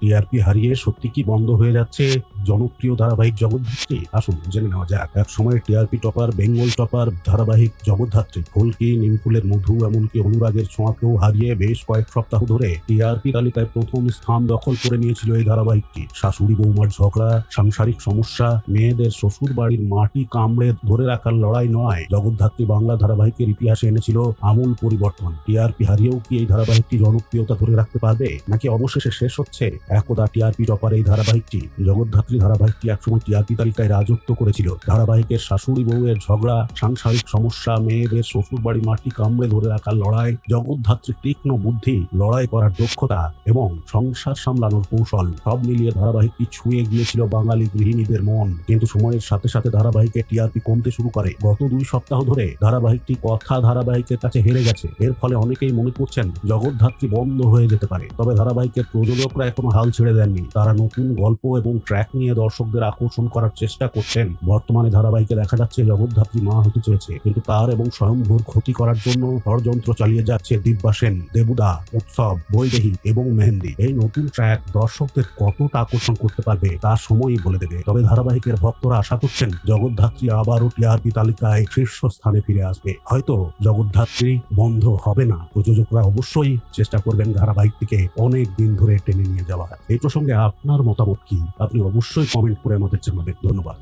TRP হারিয়ে সত্যি কি বন্ধ হয়ে যাচ্ছে? জনপ্রিয় ধারাবাহিক জগদ্ধাত্রী। আসুন, জেনে নেওয়া যাক। এক সময় টিআরপি টপার, বেঙ্গল টপার, ধারাবাহিক জগদ্ধাত্রী, ফুলকি, নিমফুলের মধু, এমনকি অনুরাগের ছোঁয়াকেও হারিয়ে বেশ কয়েক সপ্তাহ ধরে টিআরপি তালিকায় প্রথম স্থান দখল করে নিয়েছিল এই ধারাবাহিকটি। শাশুড়ি বৌমার ঝগড়া, সাংসারিক সমস্যা, মেয়েদের শ্বশুর বাড়ির মাটি কামড়ে ধরে রাখার লড়াই নয়। জগদ্ধাত্রী বাংলা ধারাবাহিকের ইতিহাসে এনেছিল আমূল পরিবর্তন। টিআরপি হারিয়েও কি এই ধারাবাহিকটি জনপ্রিয়তা ধরে রাখতে পারবে? নাকি অবশেষে শেষ হচ্ছে? একদা টিআরপি টপার এই ধারাবাহিকটি। জগদ্ধাত্রী ধারাবাহিকটি একসময় টিআরপি তালিকায় রাজত্ব করেছিল। ধারাবাহিকের শাশুড়ি বউয়ের ঝগড়া, সাংসারিক সমস্যা, মেয়েদের শ্বশুর বাড়ি মাটি কামড়ে ধরে রাখার লড়াই জগদ্ধাত্রী তীক্ষ্ণ বুদ্ধি, লড়াই করার দক্ষতা এবং সংসার সামলানোর কৌশল, সব মিলিয়ে ধারাবাহিকটি ছুঁয়ে গিয়েছিল বাঙালি গৃহিণীদের মন। কিন্তু সময়ের সাথে সাথে ধারাবাহিকের টিআরপি কমতে শুরু করে। গত দুই সপ্তাহ ধরে ধারাবাহিকটি কথা ধারাবাহিকের কাছে হেরে গেছে। এর ফলে অনেকেই মনে করছেন জগদ্ধাত্রী বন্ধ হয়ে যেতে পারে। তবে ধারাবাহিকের প্রযোজকরা এখনও হাল ছেড়ে দেননি। তারা নতুন গল্প এবং ট্র্যাক নিয়ে দর্শকদের আকর্ষণ করার চেষ্টা করছেন। বর্তমানে ধারাবাহিকে দেখা যাচ্ছে জগদ্ধাত্রী মা হতে চলেছে। কিন্তু তার এবং স্বয়ংভূর ক্ষতি করার জন্য ষড়যন্ত্র চালিয়ে যাচ্ছে দিব্যা সেন, দেবুদা, উৎসব, বৈদেহী এবং মেহেন্দি। এই নতুন ট্র্যাক দর্শকদের কতটা আকর্ষণ করতে পারবে তা সময়ই বলে দেবে। তবে ধারাবাহিকের ভক্তরা আশা করছেন জগদ্ধাত্রী আবারও টিআরপি তালিকায় শীর্ষ স্থানে ফিরে আসবে। হয়তো জগদ্ধাত্রী বন্ধ হবে না। প্রযোজকরা অবশ্যই চেষ্টা করবেন ধারাবাহিকটিকে অনেক দিন ধরে টেনে নিয়ে যাওয়ার। এই প্রসঙ্গে আপনার মতামত কি? আপনি অবশ্যই কমেন্ট করে আমাদের জানাবেন ধন্যবাদ।